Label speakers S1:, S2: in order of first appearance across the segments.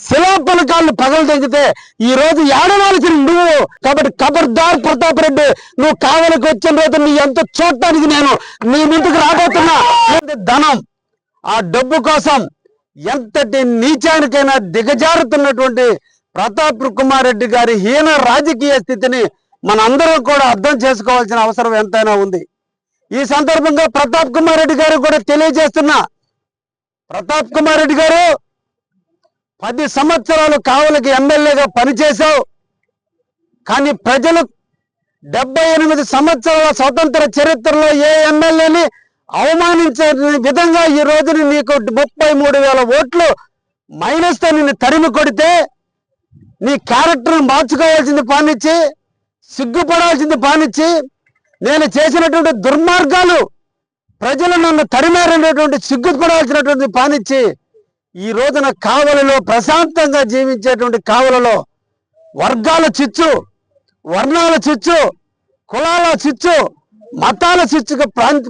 S1: శిలాపలకాలను పగలు తెగితే ఈ రోజు ఏడవలసిన నువ్వు కాబట్టి ఖబర్దార్ ప్రతాప్ రెడ్డి నువ్వు కావలికి వచ్చిన రోజు నీ ఎంత చూడటానికి నేను నీ ముందుకు రాబోతున్నా. ధనం? ఆ డబ్బు కోసం ఎంతటి నీచానికైనా దిగజారుతున్నటువంటి ప్రతాప్ కుమార్ రెడ్డి గారి హీన రాజకీయ స్థితిని మనందరం కూడా అర్థం చేసుకోవాల్సిన అవసరం ఎంతైనా ఉంది. ఈ సందర్భంగా ప్రతాప్ కుమార్ రెడ్డి గారు కూడా తెలియజేస్తున్నా. ప్రతాప్ కుమార్ రెడ్డి గారు పది సంవత్సరాలు కావలికి ఎమ్మెల్యేగా పనిచేశావు. కానీ ప్రజలు డెబ్బై ఎనిమిది సంవత్సరాల స్వతంత్ర చరిత్రలో ఏ ఎమ్మెల్యేని అవమానించే విధంగా ఈ రోజున నీకు ముప్పై మూడు వేల ఓట్లు మైనస్తో నిన్ను తరిమి కొడితే నీ క్యారెక్టర్ను మార్చుకోవాల్సింది పానిచ్చి సిగ్గుపడాల్సింది పానిచ్చి నేను చేసినటువంటి దుర్మార్గాలు ప్రజలు నన్ను తరిమారనేటువంటి సిగ్గుపడాల్సినటువంటి పానిచ్చి ఈ రోజున కావలిలో ప్రశాంతంగా జీవించేటువంటి కావలలో వర్గాల చిచ్చు వర్ణాల చిచ్చు కులాల చిచ్చు మతాల చిచ్చుకు ప్రాంత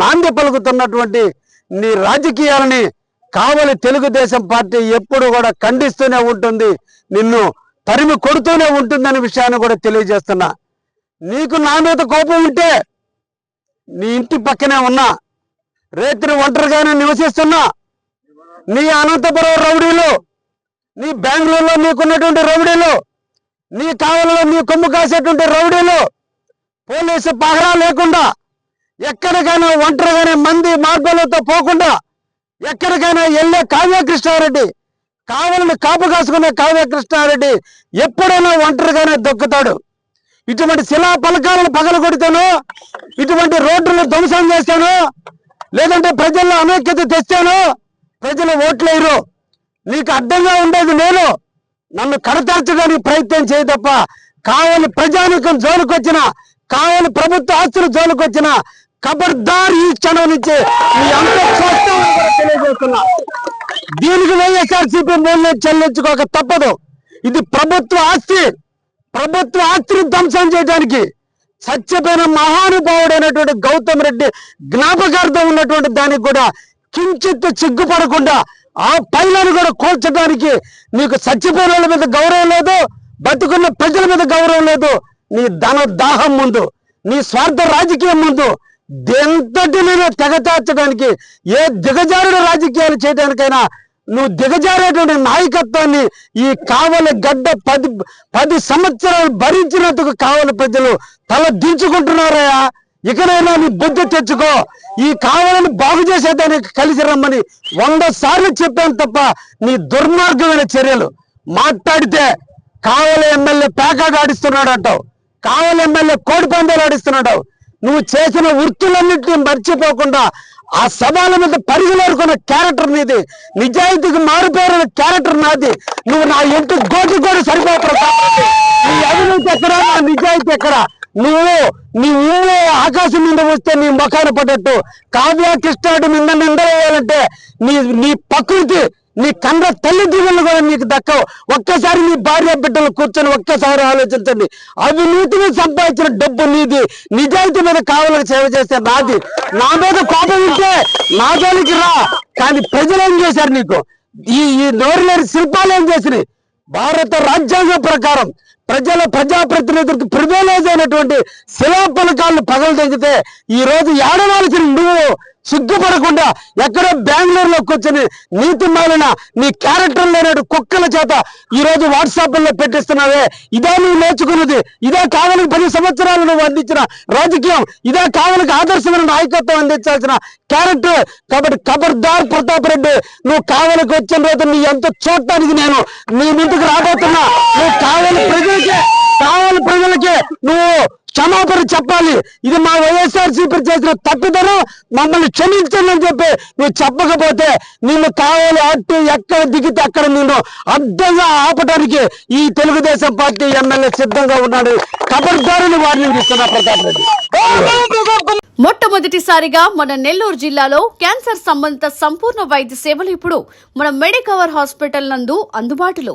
S1: నాంది పలుకుతున్నటువంటి నీ రాజకీయాలని కావలి తెలుగుదేశం పార్టీ ఎప్పుడు కూడా ఖండిస్తూనే ఉంటుంది నిన్ను తరిమి కొడుతూనే ఉంటుందనే విషయాన్ని కూడా తెలియజేస్తున్నా. నీకు నా మీద కోపం ఉంటే నీ ఇంటి పక్కనే ఉన్నా రేత్రి ఒంటరిగానే నివసిస్తున్నా నీ అనంతపురం రౌడీలు నీ బెంగళూరులో నీకున్నటువంటి రౌడీలు నీ కావలలో నీ కొమ్ము కాసేటువంటి రౌడీలు పోలీసు పహరా లేకుండా ఎక్కడికైనా ఒంటరిగానే మంది మార్గాలతో పోకుండా ఎక్కడికైనా వెళ్ళే కావ్య కృష్ణారెడ్డి కాపు కాసుకునే కావ్య కృష్ణారెడ్డి ఎప్పుడైనా ఒంటరిగానే దొక్కుతాడు. ఇటువంటి శిలా పలకాలను పగల కొడితేనో ఇటువంటి రోడ్లను ధ్వంసం చేశాను లేదంటే ప్రజల్లో అనైక్యత తెస్తాను ప్రజలు ఓట్లేరు. నీకు అడ్డంగా ఉండేది నేను. నన్ను కడతార్చడానికి ప్రయత్నం చేయి తప్ప కావలి ప్రజానికం జోలుకొచ్చిన కావలి ప్రభుత్వ ఆస్తులు జోలుకొచ్చిన ఖబర్దార్ ఈ క్షణం నుంచి మీ తెలియజేస్తున్నా. దీనికి వైఎస్ఆర్సీపీ మూల్యం చెల్లించుకోక తప్పదు. ఇది ప్రభుత్వ ఆస్తి. ప్రభుత్వ ఆస్తిని ధ్వంసం చేయడానికి చచ్చిపోయిన మహానుభావుడైనటువంటి గౌతమ్ రెడ్డి జ్ఞాపకార్థం ఉన్నటువంటి దానికి కూడా కించిత్ చిగ్గుపడకుండా ఆ పైలను కూడా కూల్చడానికి నీకు చచ్చిపోయిన మీద గౌరవం లేదు బతుకున్న ప్రజల మీద గౌరవం లేదు. నీ ధన దాహం ముందు నీ స్వార్థ రాజకీయం ముందు ఎంతటినైనా తెగచార్చడానికి ఏ దిగజారుడు రాజకీయాలు చేయడానికైనా నువ్వు దిగజారేటువంటి నాయకత్వాన్ని ఈ కావలి గడ్డ పది పది సంవత్సరాలు భరించినందుకు కావలి ప్రజలు తల దించుకుంటున్నారయ్యా. ఇకనైనా నీ బుద్ధి తెచ్చుకో. ఈ కావాలని బాగు చేసేదానికి కలిసి రమ్మని వంద సార్లు చెప్పాను తప్ప నీ దుర్మార్గమైన చర్యలు. మాట్లాడితే కావలి ఎమ్మెల్యే పేకాట ఆడిస్తున్నాడు అంటావు కావలి ఎమ్మెల్యే కోడి పందాలు ఆడిస్తున్నాడు. నువ్వు చేసిన వృత్తులన్నింటినీ మర్చిపోకుండా ఆ సభల మీద పరిగెలేరుకున్న క్యారెక్టర్ నీది. నిజాయితీకి మారిపోయిన క్యారెక్టర్ నాది. నువ్వు నా ఇంటి గోటి కూడా సరిపోతావు నీ అవినీతి ఎక్కడ నా నిజాయితీ ఎక్కడ? నువ్వు నీ ఊళ్ళో ఆకాశం మీద వస్తే నీ ముఖాన పడ్డట్టు కావ్య కృష్ణాడు నిన్న నిండవేయాలంటే నీ నీ ప్రకృతి నీ కన్న తల్లిదండ్రులు కూడా నీకు దక్కవు. ఒక్కసారి నీ భార్య బిడ్డలు కూర్చొని ఒక్కసారి ఆలోచించండి. అవినీతిని సంపాదించిన డబ్బు నీది నిజాయితీ మీద కావాలని సేవ చేస్తే నాది. నా మీద కోపం ఉంటే నా జోలికి రా. కానీ ప్రజలు ఏం చేశారు నీకు? ఈ ఈ నోరులేని శిల్పాలు ఏం చేసినాయి? భారత రాజ్యాంగం ప్రకారం ప్రజల ప్రజాప్రతినిధులకు ప్రివేలేజ్ అయినటువంటి శిలాపలకాలను పగలు తెగితే ఈ రోజు ఏడవాల్సిన నువ్వు సిగ్గుపడకుండా ఎక్కడో బెంగళూరులో కూర్చొని నీతి మాలిన నీ క్యారెక్టర్ లేనట్టు కుక్కల చేత ఈరోజు వాట్సాప్లో వాట్సాప్లో పెట్టిస్తున్నావే. ఇదే నువ్వు నేర్చుకున్నది. ఇదే కావాలని పది సంవత్సరాలు నువ్వు అందించిన రాజకీయం. ఇదే కావలికి ఆదర్శమైన నాయకత్వం అందించాల్సిన క్యారెక్టర్. కాబట్టి ఖబర్దార్ ప్రతాప్ రెడ్డి నువ్వు కావలికి వచ్చిన రోజు నీ ఎంత చూడటానికి నేను నీ ముందుకు రాబోతున్నా. నువ్వు కావాలి ప్రజలకే కావాలి ప్రజలకే నువ్వు క్షమాపణ చెప్పాలి. ఇది మా వైఎస్ఆర్సీపీ చేసిన తప్పిదను మమ్మల్ని క్షమించండి అని చెప్పి నువ్వు చెప్పకపోతే నిన్ను కావాలి అట్టు ఎక్కడ దిగితే అక్కడ నిన్ను అడ్డంగా ఆపడానికి ఈ తెలుగుదేశం పార్టీ ఎమ్మెల్యే సిద్ధంగా ఉన్నాడు. కబర్దారుని వారిని ఇస్తున్నా ప్రతాప్ రెడ్డి.
S2: మొట్టమొదటిసారిగా మన నెల్లూరు జిల్లాలో క్యాన్సర్ సంబంధిత సంపూర్ణ వైద్య సేవలు ఇప్పుడు మన మెడికవర్ హాస్పిటల్ నందు అందుబాటులో.